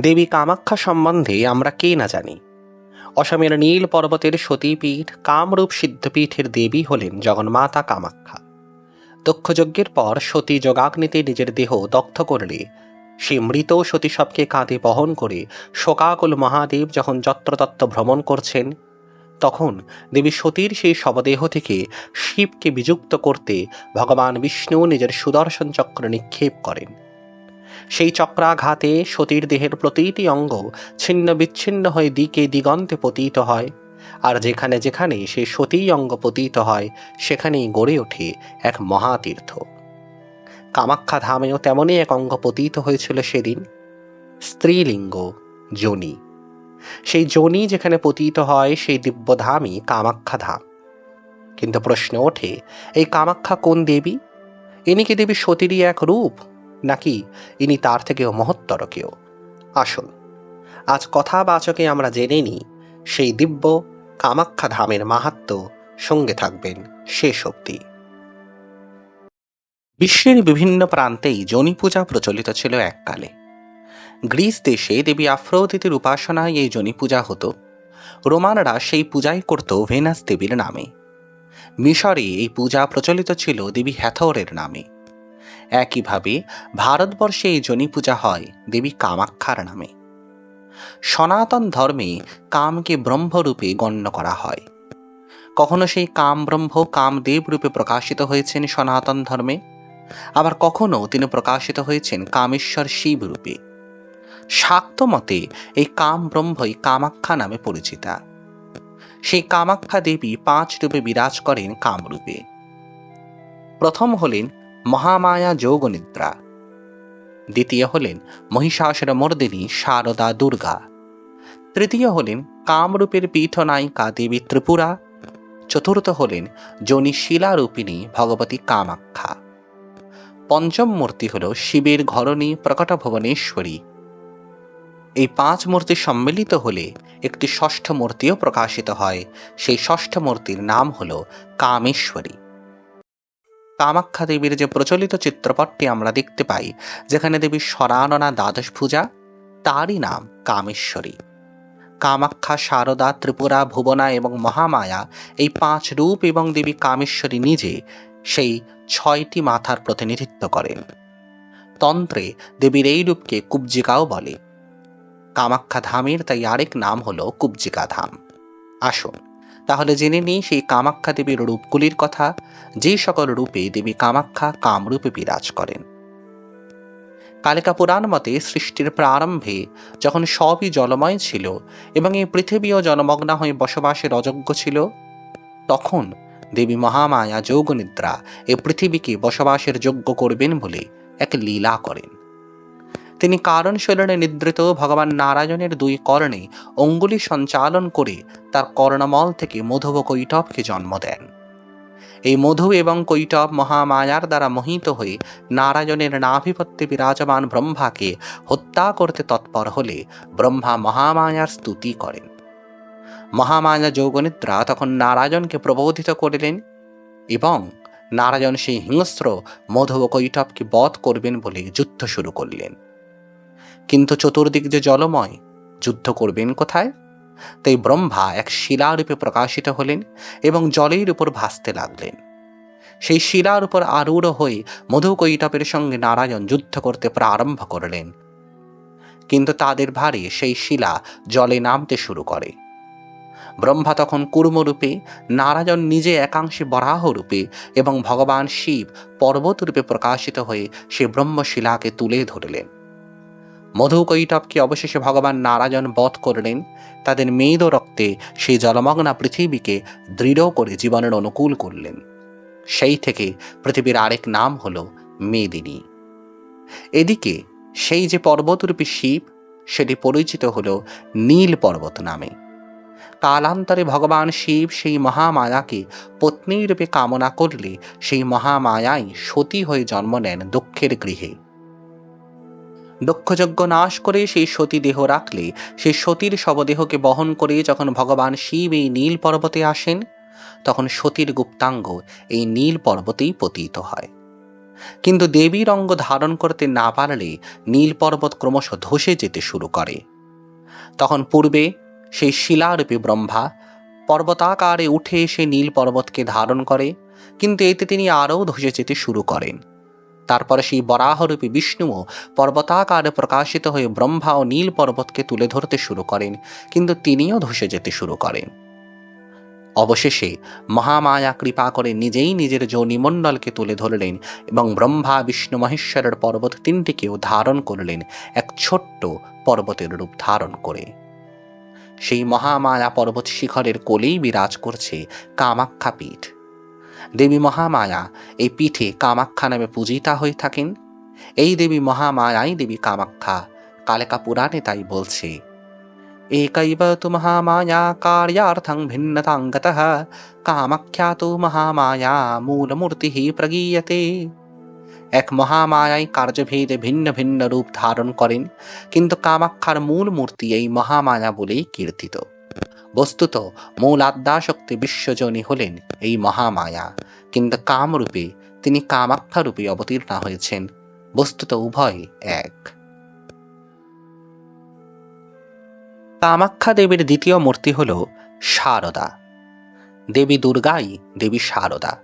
দেবী কামাখ্যা সম্বন্ধে আমরা কে না জানি। অসমের নীল পর্বতের সতীপীঠ কামরূপ সিদ্ধপীঠের দেবী হলেন জগন্মাতা কামাখ্যা। দক্ষযজ্ঞের পর সতী যোগাগ্নিতে নিজের দেহ দগ্ধ করলে সেই মৃত সতীসবকে কাঁধে বহন করে শোকাকুল মহাদেব যখন যত্রতত্ত্ব ভ্রমণ করছেন, তখন দেবী সতীর সেই শবদেহ থেকে শিবকে বিযুক্ত করতে ভগবান বিষ্ণু নিজের সুদর্শন চক্র নিক্ষেপ করেন। সেই চক্রাঘাতে সতীর দেহের প্রতিটি অঙ্গ ছিন্ন বিচ্ছিন্ন হয়ে দিকে দিগন্তে পতিত হয়। আর যেখানে যেখানে সে সতী অঙ্গ পতিত হয়, সেখানেই গড়ে ওঠে এক মহাতীর্থ। কামাখ্যা ধামেও তেমনই এক অঙ্গ পতিত হয়েছিল সেদিন। স্ত্রীলিঙ্গ, যোনি। সেই যোনি যেখানে পতিত হয়, সেই দিব্যধামই কামাখ্যা ধাম। কিন্তু প্রশ্ন ওঠে, এই কামাখ্যা কোন দেবী? ইনি কি দেবী সতীরই এক রূপ? নাকি ইনি তার থেকেও মহত্তর কেউ? আসুন, আজ কথাবাচকে আমরা জেনে নিই, সেই দিব্য কামাখ্যা ধামের মাহাত্ম সঙ্গে থাকবেন শেষ অবধি বিশ্বের বিভিন্ন প্রান্তেই জনি পূজা প্রচলিত ছিল এককালে। গ্রিস দেশে দেবী আফ্রোদিতির উপাসনায় এই জনি পূজা হতো। রোমানরা সেই পূজাই করত ভেনাস দেবীর নামে। মিশরে এই পূজা প্রচলিত ছিল দেবী হ্যাথরের নামে। একইভাবে ভারতবর্ষে এই জনি পূজা হয় দেবী কামাক্ষার নামে। সনাতন ধর্মে কামকে ব্রহ্মরূপে গণ্য করা হয়। কখনো সেই কাম ব্রহ্ম কামদেব রূপে প্রকাশিত হয়েছেন সনাতন ধর্মে? আবার কখনো তিনি প্রকাশিত হয়েছেন কামেশ্বর শিব রূপে। শাক্ত মতে এই কাম ব্রহ্মই কামাখ্যা নামে পরিচিতা। সেই কামাখ্যা দেবী পাঁচ রূপে বিরাজ করেন কামরূপে প্রথম হলেন মহামায়া যোগনিদ্রা। দ্বিতীয় হলেন মহিষাসুর মর্দিনী শারদা দুর্গা। তৃতীয় হলেন কামরূপের পীঠনায়িকা দেবী ত্রিপুরা। চতুর্থ হলেন জনি শিলারূপিণী ভগবতী কামাখ্যা। পঞ্চম মূর্তি হল শিবের ঘরণী প্রকট ভুবনেশ্বরী এই পাঁচ মূর্তি সম্মিলিত হলে একটি ষষ্ঠ মূর্তিও প্রকাশিত হয়। সেই ষষ্ঠ মূর্তির নাম হল কামেশ্বরী। কামাখ্যা দেবীর যে প্রচলিত চিত্রপটটি আমরা দেখতে পাই, যেখানে দেবী স্বরাননা দ্বাদশ পূজা, তারই নাম কামেশ্বরী। কামাখ্যা শারদা ত্রিপুরা, ভুবনা এবং মহামায়া এই পাঁচ রূপ এবং দেবী কামেশ্বরী নিজে সেই ছয়টি মাথার প্রতিনিধিত্ব করেন। তন্ত্রে দেবীর এই রূপকে কুব্জিকাও বলে। কামাখ্যা ধামের তাই আরেক নাম হলো কুব্জিকা ধাম। আসুন তাহলে জেনে নিই সেই কামাখ্যা দেবীর রূপগুলির কথা। যে সকল রূপে দেবী কামাখ্যা কামরূপে বিরাজ করেন। কালিকা পুরাণ মতে সৃষ্টির প্রারম্ভে যখন সবই জলময় ছিল এবং এই পৃথিবীও জলমগ্না হয়ে বসবাসের অযোগ্য ছিল, তখন দেবী মহামায়া যোগনিদ্রা এ পৃথিবীকে বসবাসের যোগ্য করবেন বলে এক লীলা করেন। তিনি কারণ শৈলনে নিদ্রিত ভগবান নারায়ণের দুই কর্ণে অঙ্গুলি সঞ্চালন করে তার কর্ণমল থেকে মধুব কৈটবকে জন্ম দেন। এই মধু এবং কৈটব মহামায়ার দ্বারা মোহিত হয়ে নারায়ণের নাভিপত্যে বিরাজমান ব্রহ্মাকে হত্যা করতে তৎপর হলে ব্রহ্মা মহামায়ার স্তুতি করেন। মহামায়া যোগনিদ্রা তখন নারায়ণকে প্রবোধিত করিলেন এবং নারায়ণ সেই হিংস্র মধু কৈটবকে বধ করবেন বলে যুদ্ধ শুরু করলেন। কিন্তু চতুর্দিক যে জলময়, যুদ্ধ করবেন কোথায়? তাই ব্রহ্মা এক শিলারূপে প্রকাশিত হলেন এবং জলের উপর ভাসতে লাগলেন। সেই শিলার উপর আরূঢ় হয়ে মধু কৈটপের সঙ্গে নারায়ণ যুদ্ধ করতে প্রারম্ভ করলেন। কিন্তু তাদের ভারে সেই শিলা জলে নামতে শুরু করে। ব্রহ্মা তখন কুর্মরূপে, নারায়ণ নিজে একাংশে বরাহ রূপে এবং ভগবান শিব পর্বতরূপে প্রকাশিত হয়ে সে ব্রহ্মশিলাকে তুলে ধরলেন। মধু কৈটবকে অবশেষে ভগবান নারায়ণ বধ করলেন। তাদের মেদ রক্তে সেই জলমগ্না পৃথিবীকে দৃঢ় করে জীবনের অনুকূল করলেন। সেই থেকে পৃথিবীর আরেক নাম হল মেদিনী। এদিকে সেই যে পর্বতরূপী শিব, সেটি পরিচিত হল নীল পর্বত নামে। কালান্তরে ভগবান শিব সেই মহামায়াকে পত্নীরূপে কামনা করলে সেই মহামায়াই সতী হয়ে জন্ম নেন দক্ষের গৃহে। দক্ষযজ্ঞ নাশ করে সেই সতী দেহ রাখলে, সেই সতীর শবদেহকে বহন করে যখন ভগবান শিব এই নীল পর্বতে আসেন, তখন সতীর গুপ্তাঙ্গ এই নীল পর্বতেই পতিত হয়। কিন্তু দেবীর অঙ্গ ধারণ করতে না পারলে নীল পর্বত ক্রমশ ধসে যেতে শুরু করে। তখন পূর্বে সেই শিলারূপী ব্রহ্মা পর্বতাকারে উঠে এসে নীল পর্বতকে ধারণ করে, কিন্তু এতে তিনি আরও ধসে যেতে শুরু করেন। তারপরে সেই বরাহরূপী বিষ্ণুও পর্বতাকারে প্রকাশিত হয়ে ব্রহ্মা ও নীল পর্বতকে তুলে ধরতে শুরু করেন, কিন্তু তিনিও ধসে যেতে শুরু করেন। অবশেষে মহামায়া কৃপা করে নিজেই নিজের যৌনিমণ্ডলকে তুলে ধরলেন এবং ব্রহ্মা, বিষ্ণু, মহেশ্বরের পর্বত তিনটিকেও ধারণ করলেন, এক ছোট্ট পর্বতের রূপ ধারণ করে। সেই মহামায়া পর্বত শিখরের কোলেই বিরাজ করছে কামাখ্যা পীঠ দেবী মহামায়া এই পিঠে কামাখ্যা নামে পূজিতা হয়ে থাকেন। এই দেবী মহামায়াই দেবী কামাখ্যা, কালেকা পুরাণে তাই বলছে। একৈব তু মহামায়া কার্যার্থং ভিন্নতাঙ্গত কামাখ্যা তো মহামায়া মূলমূর্তি প্রগীয়তে। এক মহামায়াই কার্যভেদে ভিন্ন ভিন্ন রূপ ধারণ করেন, কিন্তু কামাখ্যার মূল মূর্তি এই মহামায়া বলেই কীর্তিত। বস্তুত মূল আদ্যাশক্তি বিশ্বজনী হলেন এই মহামায়া। কিন্তু কামরূপে তিনি কামাক্ষা রূপে অবতীর্ণ হয়েছেন। বস্তুত উভয় এক। কামাখ্যা দেবীর দ্বিতীয় মূর্তি হল শারদা। দেবী দুর্গাই দেবী শারদা।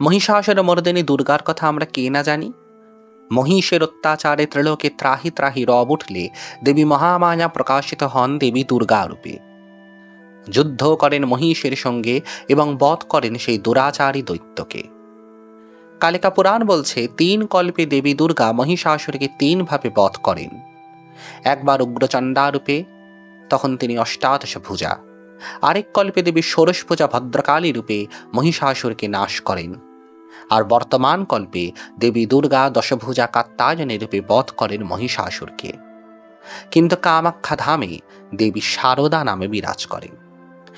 মহিষাসুর মর্দিনী দুর্গার কথা আমরা কে না জানি? মহিষের অত্যাচারে ত্রিলোকে ত্রাহি ত্রাহি রব উঠলে দেবী মহামায়া প্রকাশিত হন দেবী দুর্গা রূপে যুদ্ধ করেন মহিষের সঙ্গে এবং বধ করেন সেই দুরাচারী দৈত্যকে। কালিকা পুরাণ বলছে, তিন কল্পে দেবী দুর্গা মহিষাসুরকে তিনভাবে বধ করেন। একবার উগ্রচণ্ডা রূপে তখন তিনি অষ্টাদশ ভুজা। আরেক কল্পে দেবী ষোড়শ পূজা ভদ্রকালী রূপে মহিষাসুরকে নাশ করেন। আর বর্তমান কল্পে দেবী দুর্গা দশভুজা কাত্তায়নী রূপে বধ করেন মহিষাসুরকে। কিন্তু কামাখ্যা ধামে দেবী শারদা নামে বিরাজ করেন।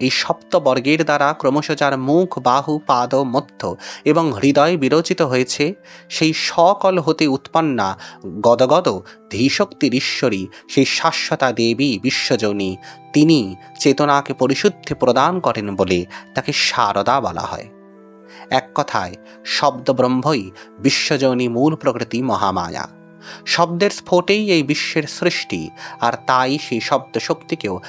এই সপ্তবর্গের দ্বারা ক্রমশ যার মুখ, বাহু, পাদ, মধ্য এবং হৃদয় বিরচিত হয়েছে, সেই সকল হতে উৎপন্না গদগদ ধীশক্তির ঈশ্বরী সেই শাশ্বতা দেবী বিশ্বজনী, তিনি চেতনাকে পরিশুদ্ধি প্রদান করেন বলে তাকে শারদা বলা হয়। এক কথায় শব্দ ব্রহ্মই বিশ্বজনী মূল প্রকৃতি মহামায়া। শব্দের স্ফোটেই এই বিশ্বের সৃষ্টি, আর তাই সেই শব্দ শক্তিকেও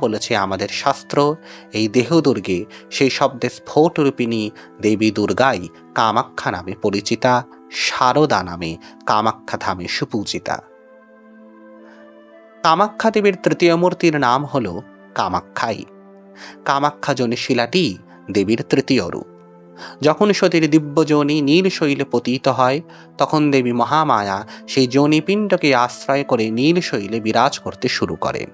বলেছে আমাদের শাস্ত্র। এই দেহ দুর্গে সেই শব্দের স্ফোট রূপিণী দেবী দুর্গাই কামাখ্যা নামে পরিচিতা শারদা নামে কামাখ্যা ধামে সুপূজিতা। কামাখ্যা দেবীর তৃতীয় মূর্তির নাম হল কামাখ্যাই। কামাখ্যা জনিশিলাটি দেবীর তৃতীয় রূপ। যখন সতীর দিব্য যোনি নীল শৈলে পতিত হয়, তখন দেবী মহামায়া সেই যোনিপিণ্ডকে আশ্রয় করে নীল শৈলে বিরাজ করতে শুরু করেন।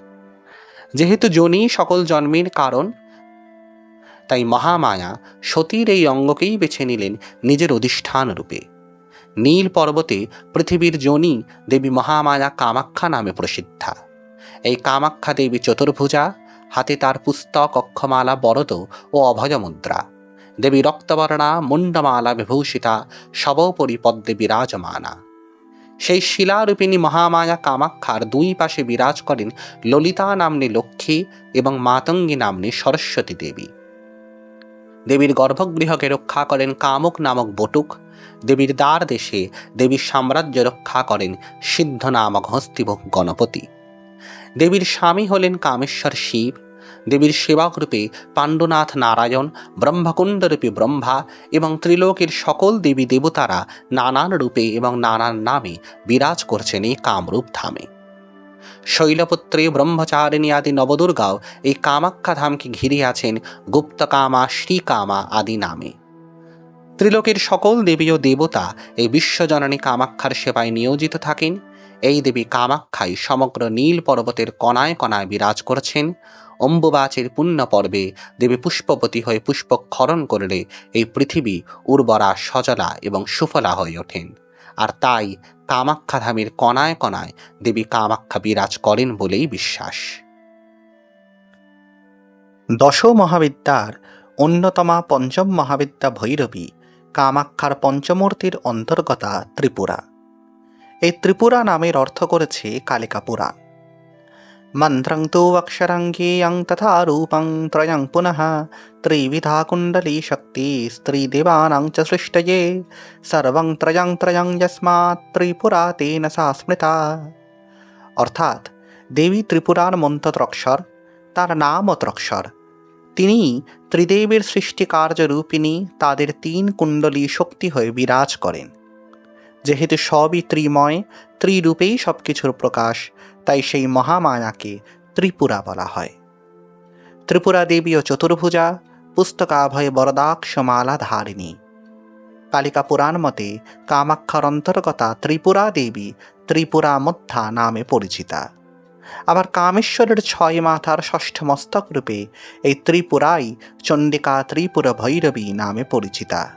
যেহেতু যোনি সকল জন্মের কারণ, তাই মহামায়া সতীর এই অঙ্গকেই বেছে নিলেন নিজের অধিষ্ঠান রূপে। নীল পর্বতে পৃথিবীর যোনি দেবী মহামায়া কামাখ্যা নামে প্রসিদ্ধা। এই কামাখ্যা দেবী চতুর্ভুজা, হাতে তার পুস্তক, অক্ষমালা, বরদ ও অভয় মুদ্রা দেবী রক্তবর্ণা মুন্ডমালা বিভূষিতা সবোপরি পদ্মে বিরাজমানা সেই শিলারূপিণী মহামায়া কামাক্ষার দুই পাশে বিরাজ করেন ললিতা নামনি লক্ষ্মী এবং মাতঙ্গী নামনি সরস্বতী দেবী। দেবীর গর্ভগৃহকে রক্ষা করেন কামক নামক বটুক। দেবীর দ্বার দেশে দেবীর সাম্রাজ্য রক্ষা করেন সিদ্ধ নামক হস্তিভোগ গণপতি। দেবীর স্বামী হলেন কামেশ্বর শিব। দেবীর সেবকরূপে পাণ্ডনাথ নারায়ণ, ব্রহ্মকুণ্ডরূপে ব্রহ্মা এবং ত্রিলোকের সকল দেবী দেবতারা নানান রূপে এবং নানান নামে বিরাজ করছেন এই কামরূপ ধামে। শৈলপুত্রে, ব্রহ্মচারিণী আদি নবদুর্গাও এই কামাখ্যা ধামকে ঘিরে আছেন গুপ্তকামা, শ্রীকামা আদি নামে। ত্রিলোকের সকল দেবী ও দেবতা এই বিশ্বজননী কামাক্ষার সেবায় নিয়োজিত থাকেন। এই দেবী কামাক্ষাই সমগ্র নীল পর্বতের কণায় কণায় বিরাজ করছেন। অম্বুবাচের পুণ্য পর্বে দেবী পুষ্পপতি হয়ে পুষ্পক্ষরণ করলে এই পৃথিবী উর্বরা, সজলা এবং সুফলা হয়ে ওঠেন। আর তাই কামাখ্যা ধামের কণায় কণায় দেবী কামাখ্যা বিরাজ করেন বলেই বিশ্বাস। দশ মহাবিদ্যার অন্যতমা পঞ্চম মহাবিদ্যা ভৈরবী কামাখ্যার পঞ্চমূর্তির অন্তর্গতা ত্রিপুরা। এই ত্রিপুরা নামের অর্থ করেছে কালিকা পুরাণ মন্ত্রং তু অক্ষরাঙ্গেয়ং তথা রূপং ত্রয়ং পুনঃ ত্রিবিধা কুণ্ডলী শক্তি স্ত্রীদেবানাং চ সৃষ্টয়ে সর্বং ত্রয়ং ত্রয়ং যস্মাৎ ত্রিপুরা তেন সা স্মৃতা অর্থাৎ দেবী ত্রিপুরার মন্ত্রত্রক্ষর তার নামও ত্রক্ষর তিনি ত্রিদেবীর সৃষ্টিকার্য রূপিণী তাদের তিন কুণ্ডলী শক্তি হয়ে বিরাজ করেন। যেহেতু সবই ত্রিময়, ত্রিরূপেই সব কিছুর প্রকাশ, তাই সেই মহামায়াকে ত্রিপুরা বলা হয়। ত্রিপুরা দেবী ও চতুর্ভুজা, পুস্তকাভয় বরদাক্ষ মালা ধারিণী কালিকা পুরাণ মতে কামাক্ষার অন্তর্গতা ত্রিপুরা দেবী ত্রিপুরা মধ্যা নামে পরিচিতা। আবার কামেশ্বরের ছয় মাথার ষষ্ঠ মস্তক রূপে এই ত্রিপুরাই চণ্ডিকা ত্রিপুর ভৈরবী নামে পরিচিতা।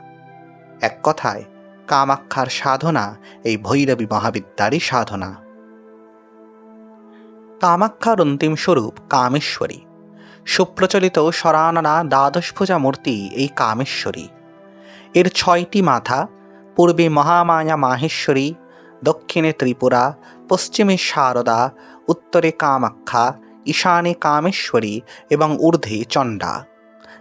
এক কথায় কামাক্ষার সাধনা, এই ভৈরবী মহাবিদ্যারই সাধনা। কামাক্ষার অন্তিম স্বরূপ কামেশ্বরী। সুপ্রচলিত সরাননা দ্বাদশভুজা মূর্তি এই কামেশ্বরী। এর ছয়টি মাথা, পূর্বে মহামায়া মাহেশ্বরী, দক্ষিণে ত্রিপুরা, পশ্চিমে শারদা উত্তরে কামাখ্যা, ঈশানে কামেশ্বরী এবং ঊর্ধ্বে চণ্ডা,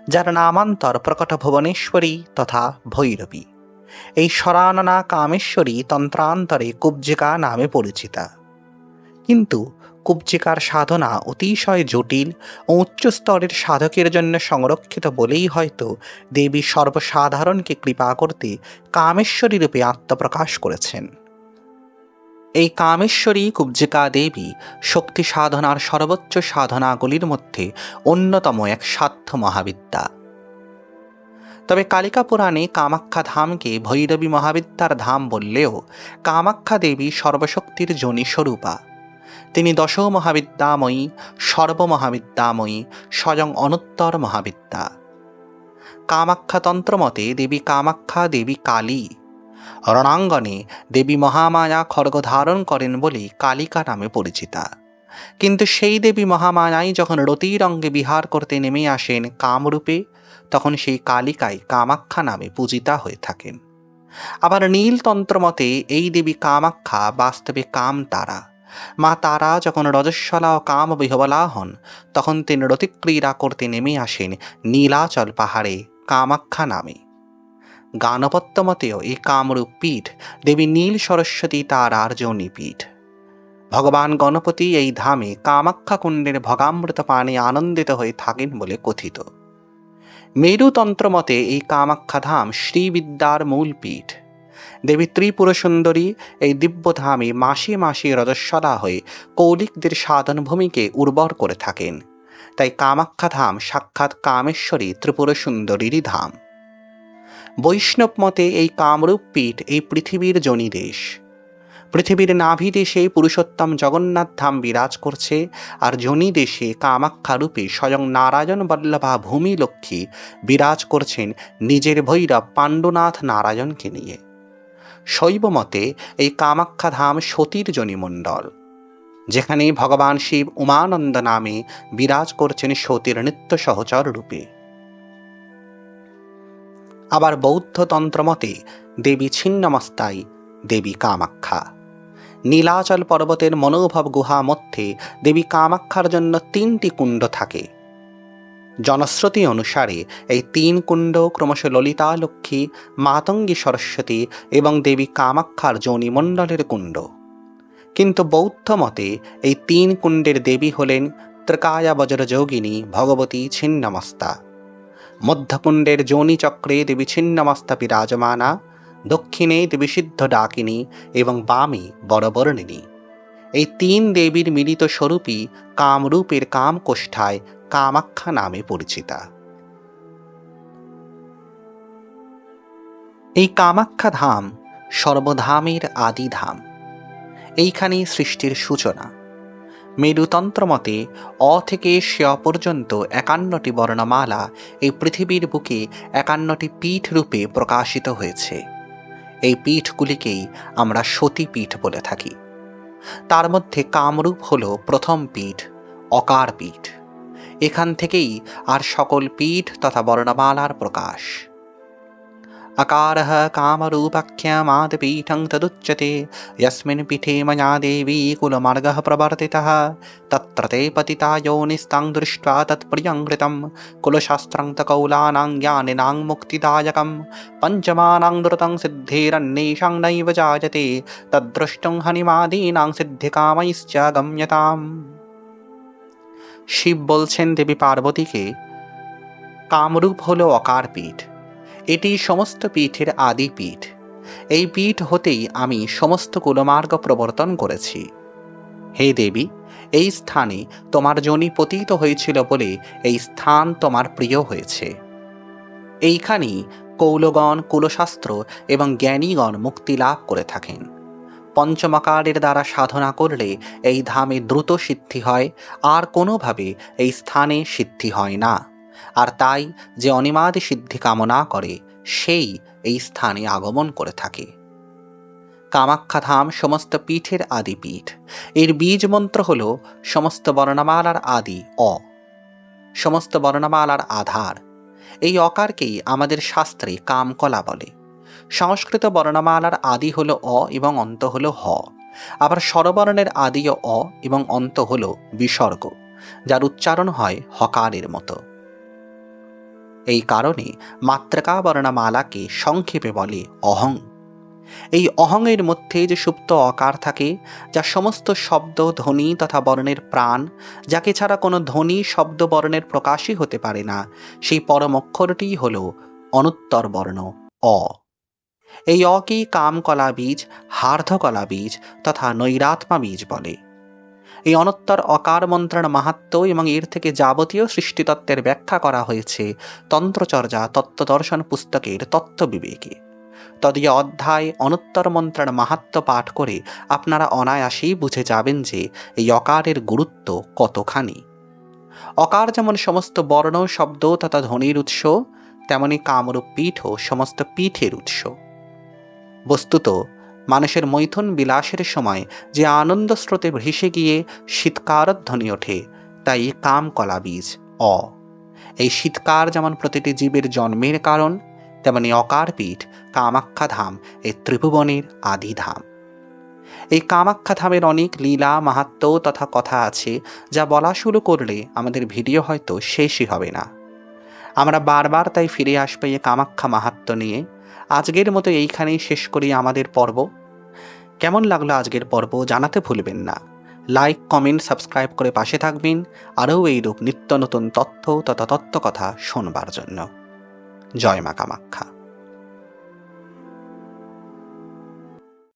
যার নামান্তর প্রকট ভুবনেশ্বরী তথা ভৈরবী। এই সরাননা কামেশ্বরী তন্ত্রান্তরে কুব্জিকা নামে পরিচিতা। কিন্তু কুব্জিকার সাধনা অতিশয় জটিল ও উচ্চস্তরের সাধকের জন্য সংরক্ষিত বলেই হয়তো দেবী সর্বসাধারণকে কৃপা করতে কামেশ্বরী রূপে আত্মপ্রকাশ করেছেন। এই কামেশ্বরী কুব্জিকা দেবী শক্তি সাধনার সর্বোচ্চ সাধনাগুলির মধ্যে অন্যতম এক সাধ্য মহাবিদ্যা। তবে কালিকা পুরাণে কামাখ্যা ধামকে ভৈরবী মহাবিদ্যার ধাম বললেও কামাখ্যা দেবী সর্বশক্তির জনি স্বরূপা। তিনি দশ মহাবিদ্যাময়ী সর্বমহাবিদ্যাময়ী স্বয়ং অনুত্তর মহাবিদ্যা। কামাখ্যা তন্ত্রমতে দেবী কামাখ্যা, দেবী কালী। রণাঙ্গনে দেবী মহামায়া খড়গ ধারণ করেন বলে কালিকা নামে পরিচিতা। কিন্তু সেই দেবী মহামায়াই যখন রতির অঙ্গে বিহার করতে নেমে আসেন, কামরূপে তখন সেই কালিকায় কামাখ্যা নামে পূজিতা হয়ে থাকেন। আবার নীলতন্ত্র মতে এই দেবী কামাখ্যা বাস্তবে কাম তারা মা তারা যখন রজস্বলা ও কাম বিহবলা হন, তখন তিনি রতিক্রীড়া করতে নেমে আসেন নীলাচল পাহাড়ে কামাখ্যা নামে। গানপত্য মতেও এই কামরূপ পীঠ দেবী নীল সরস্বতী তারার পীঠ। ভগবান গণপতি এই ধামে কামাখ্যা কুণ্ডের ভগামৃত পানে আনন্দিত হয়ে থাকেন বলে কথিত। মেরুতন্ত্র মতে এই কামাখ্যা ধাম শ্রীবিদ্যার মূল পীঠ দেবী ত্রিপুর সুন্দরী এই দিব্যধামে মাসে মাসে রজস্বলা হয়ে কৌলিকদের সাধন ভূমিকে উর্বর করে থাকেন। তাই কামাখ্যা ধাম সাক্ষাৎ কামেশ্বরী ত্রিপুর সুন্দরীরই ধাম। বৈষ্ণব মতে এই কামরূপ পীঠ এই পৃথিবীর জনি দেশ। পৃথিবীর নাভি দেশে পুরুষোত্তম জগন্নাথ ধাম বিরাজ করছে, আর জনি দেশে কামাখ্যা রূপে স্বয়ং নারায়ণ বল্লভা ভূমি লক্ষ্মী বিরাজ করছেন নিজের ভৈরব পাণ্ডুনাথ নারায়ণকে নিয়ে। শৈব মতে, এই কামাখ্যা ধাম সতীর জনিমণ্ডল যেখানে ভগবান শিব উমানন্দ নামে বিরাজ করছেন সতীর নিত্য সহচর রূপে। আবার বৌদ্ধ তন্ত্রমতে দেবী ছিন্নমস্তাই দেবী কামাখ্যা। নীলাচল পর্বতের মনোভব গুহা মধ্যে দেবী কামাখ্যার জন্য তিনটি কুণ্ড থাকে। জনশ্রুতি অনুসারে এই তিন কুণ্ড ক্রমশ ললিতা, লক্ষ্মী, মাতঙ্গী, সরস্বতী এবং দেবী কামাখ্যার যৌনিমণ্ডলের কুণ্ড। কিন্তু বৌদ্ধ মতে এই তিন কুণ্ডের দেবী হলেন ত্রিকায়া বজ্রযোগিনী ভগবতী ছিন্নমস্তা। মধ্যকুণ্ডের যোনি চক্রে দেবী ছিন্নমস্তা বিরাজমানা দক্ষিণে দেবী সিদ্ধ ডাকিনী এবং বামে বড়বর্ণিনী। এই তিন দেবীর মিলিত স্বরূপই কামরূপের কামকোষ্ঠায় কামাখ্যা নামে পরিচিতা। এই কামাখ্যা ধাম সর্বধামের আদি ধাম। এইখানেই সৃষ্টির সূচনা। মেরুতন্ত্র মতে অ থেকে শ্য পর্যন্ত একান্নটি বর্ণমালা এই পৃথিবীর বুকে একান্নটি পীঠ রূপে প্রকাশিত হয়েছে। এই পীঠগুলিকেই আমরা সতীপীঠ বলে থাকি। তার মধ্যে কামরূপ হল প্রথম পীঠ, অকার পীঠ। এখান থেকেই আর সকল পীঠ তথা বর্ণমালার প্রকাশ। अकारः कामरूपाख्यमादिपीठं तदुच्यते यस्मिन् पीठे मया देवी कुलमार्गः प्रवर्तितः तत्र ते पतिता योनिस्तां दृष्ट्वा तत्प्रियङ्कृतं कुलशास्त्रं त कौलानां ज्ञानिनां मुक्तिदायकं पञ्चमानां द्रुतं सिद्धिरन्येषां नैव जायते तद्द्रष्टुं हनिमादीनां सिद्धिकामैश्च गम्यताम् শিব বলছেন দেবী পার্বতীকে কামরূপ হল অকার পীঠ এটি সমস্ত পীঠের আদি পীঠ। এই পীঠ হতেই আমি সমস্ত কুলমার্গ প্রবর্তন করেছি। হে দেবী, এই স্থানে তোমার জনি পতিত হয়েছিল বলে এই স্থান তোমার প্রিয় হয়েছে। এইখানেই কৌলগণ, কুলশাস্ত্র এবং জ্ঞানীগণ মুক্তি লাভ করে থাকেন। পঞ্চমাকারের দ্বারা সাধনা করলে এই ধামে দ্রুত সিদ্ধি হয়, আর কোনোভাবে এই স্থানে সিদ্ধি হয় না। আর তাই যে অনিমাদি সিদ্ধি কামনা করে, সেই এই স্থানে আগমন করে থাকে। কামাখ্যা ধাম সমস্ত পীঠের আদি পীঠ। এর বীজ মন্ত্র হল সমস্ত বর্ণমালার আদি অ। সমস্ত বর্ণমালার আধার। এই অকারকেই আমাদের শাস্ত্রে কামকলা বলে। সংস্কৃত বর্ণমালার আদি হল অ এবং অন্ত হল হ। আবার স্বরবর্ণের আদিও অ এবং অন্ত হল বিসর্গ, যার উচ্চারণ হয় হকারের মতো। এই কারণে মাতৃকা বর্ণমালাকে সংক্ষেপে বলে অহং। এই অহংয়ের মধ্যে যে সুপ্ত অকার থাকে, যা সমস্ত শব্দ, ধ্বনি তথা বর্ণের প্রাণ, যাকে ছাড়া কোনো ধ্বনি, শব্দ, বর্ণের প্রকাশই হতে পারে না, সেই পরম অক্ষরটিই হল অনুত্তর বর্ণ, অ। এই অকেই কামকলা বীজ হার্ধকলা বীজ তথা নৈরাত্মা বীজ বলে। এই অনত্তর অকার মন্ত্রণ মাহাত্ম এবং এর থেকে যাবতীয় সৃষ্টিতত্ত্বের ব্যাখ্যা করা হয়েছে তন্ত্রচর্যা, তত্ত্বদর্শন পুস্তকের তত্ত্ব বিবেকে তদীয় অধ্যায় অনুত্তর মন্ত্রণ মাহাত্ম পাঠ করে আপনারা অনায়াসেই বুঝে যাবেন যে এই অকারের গুরুত্ব কতখানি। অকার যেমন সমস্ত বর্ণ, শব্দ তথা ধ্বনির উৎস, তেমনি কামরূপ পীঠও সমস্ত পীঠের উৎস। বস্তুত মানুষের মৈথুন বিলাসের সময় যে আনন্দ স্রোতে ভেসে গিয়ে শীতকার ধ্বনি ওঠে, তাই কাম কলা বীজ, অ। এই শীতকার যেমন প্রতিটি জীবের জন্মের কারণ, তেমনি অকার পীঠ, কামাখ্যা ধাম এই ত্রিভুবনের আদি ধাম। এই কামাখ্যা ধামের অনেক লীলা, মাহাত্ম তথা কথা আছে, যা বলা শুরু করলে আমাদের ভিডিও হয়তো শেষই হবে না। আমরা বারবার তাই ফিরে আসবে এই কামাখ্যা মাহাত্ম নিয়ে আজকের মতো এইখানেই শেষ করি আমাদের পর্ব। কেমন লাগল আজকের পর্ব জানাতে ভুলবেন না। লাইক, কমেন্ট, সাবস্ক্রাইব করে পাশে থাকবেন। আরও এইরূপ নিত্য নতুন তথ্য তথা তত্ত্ব কথা শোনবার জন্য। জয় মা কামাখ্যা